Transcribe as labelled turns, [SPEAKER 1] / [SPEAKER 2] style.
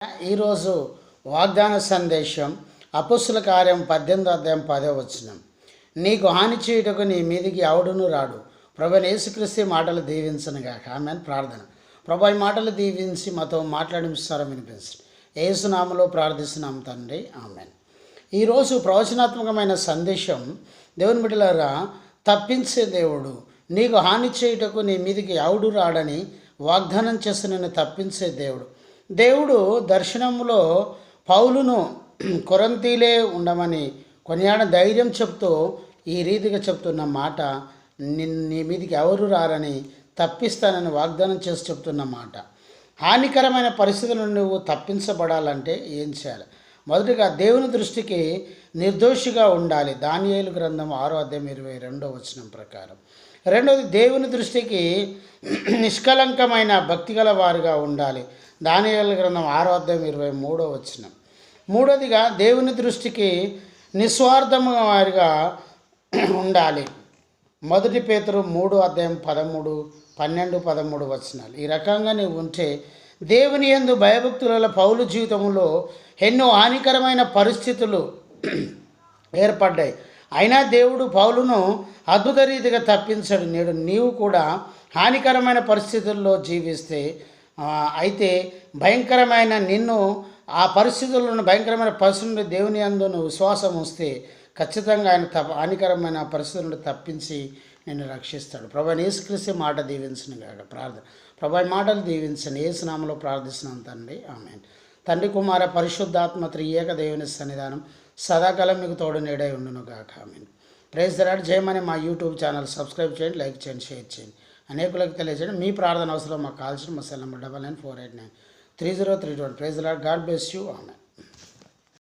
[SPEAKER 1] ఈరోజు వాగ్దాన సందేశం అపుసుల కార్యం పద్దెనిమిది అధ్యాయం పదే వచ్చినం నీకు హాని చేయుటకు నీ మీదికి ఎవడును రాడు. ప్రభు యేసుక్రీస్తు మాటలు దీవించనుగాక ఆమె ప్రార్థన. ప్రభు ఈ మాటలు దీవించి మాతో మాట్లాడిస్తారో వినిపించండి. ఏసునామలో ప్రార్థిస్తున్నాం తండ్రి. ఆమె ఈరోజు ప్రవచనాత్మకమైన సందేశం దేవుని బిడ్డలారా తప్పించే దేవుడు నీకు హాని చేయుటకు నీ మీదికి ఎవడు రాడని వాగ్దానం చేసి నిన్ను తప్పించే దేవుడు. దేవుడు దర్శనంలో పౌలును కొరంతీలే ఉండమని కొనియాడ ధైర్యం చెప్తూ ఈ రీతిగా చెప్తున్న మాట నిన్ నీ మీదికి ఎవరు రారని తప్పిస్తానని వాగ్దానం చేసి చెప్తున్న మాట. హానికరమైన పరిస్థితుల నుండి నువ్వు తప్పించబడాలంటే ఏం చేయాలి? మొదటిగా దేవుని దృష్టికి నిర్దోషిగా ఉండాలి. దానియేలు గ్రంథం ఆరో అధ్యాయం ఇరవై రెండో వచనం ప్రకారం. రెండవది దేవుని దృష్టికి నిష్కలంకమైన భక్తిగల వారుగా ఉండాలి. దానియేలు గ్రంథం ఆరో అధ్యాయం ఇరవై మూడో వచనం. మూడోదిగా దేవుని దృష్టికి నిస్వార్థముగా వారిగా ఉండాలి. మొదటి పేతురు మూడు అధ్యాయం పదమూడు పన్నెండు పదమూడు వచనాలు. ఈ రకంగా నీవు ఉంటే దేవుని యందు భయభక్తుల పౌలు జీవితంలో ఎన్నో హానికరమైన పరిస్థితులు ఏర్పడ్డాయి. అయినా దేవుడు పౌలును అద్భుత రీతిగా తప్పించాడు. నేడు నీవు కూడా హానికరమైన పరిస్థితుల్లో జీవిస్తే అయితే భయంకరమైన నిన్ను ఆ పరిస్థితుల్లో భయంకరమైన పరిస్థితులు దేవుని అందు విశ్వాసం వస్తే ఖచ్చితంగా ఆయన తప్ప హానికరమైన పరిస్థితుల నుండి తప్పించి నేను రక్షిస్తాడు. ప్రభా యేసుక్రీస్తు మాట దీవించిన కాక ప్రార్థన ప్రభా మాటలు దీవించండి. ఏసునామలో ప్రార్థిస్తున్నాను తండ్రి. ఆమె తండ్రి కుమార పరిశుద్ధాత్మ త్రియేక దేవుని సన్నిధానం. సదాకాలం మీకు తోడు నీడై ఉండును గాక. ఆమె ప్రేజ్ దరాడు చేయమని మా యూట్యూబ్ ఛానల్ సబ్స్క్రైబ్ చేయండి లైక్ చేయండి షేర్ చేయండి. అనేకులకు తెలియజేయండి. మీ ప్రార్థన అవసరం మాకు కాల్సిన మా cell number double nine four eight nine three zero three twenty. Praise lord God bless you. Amen.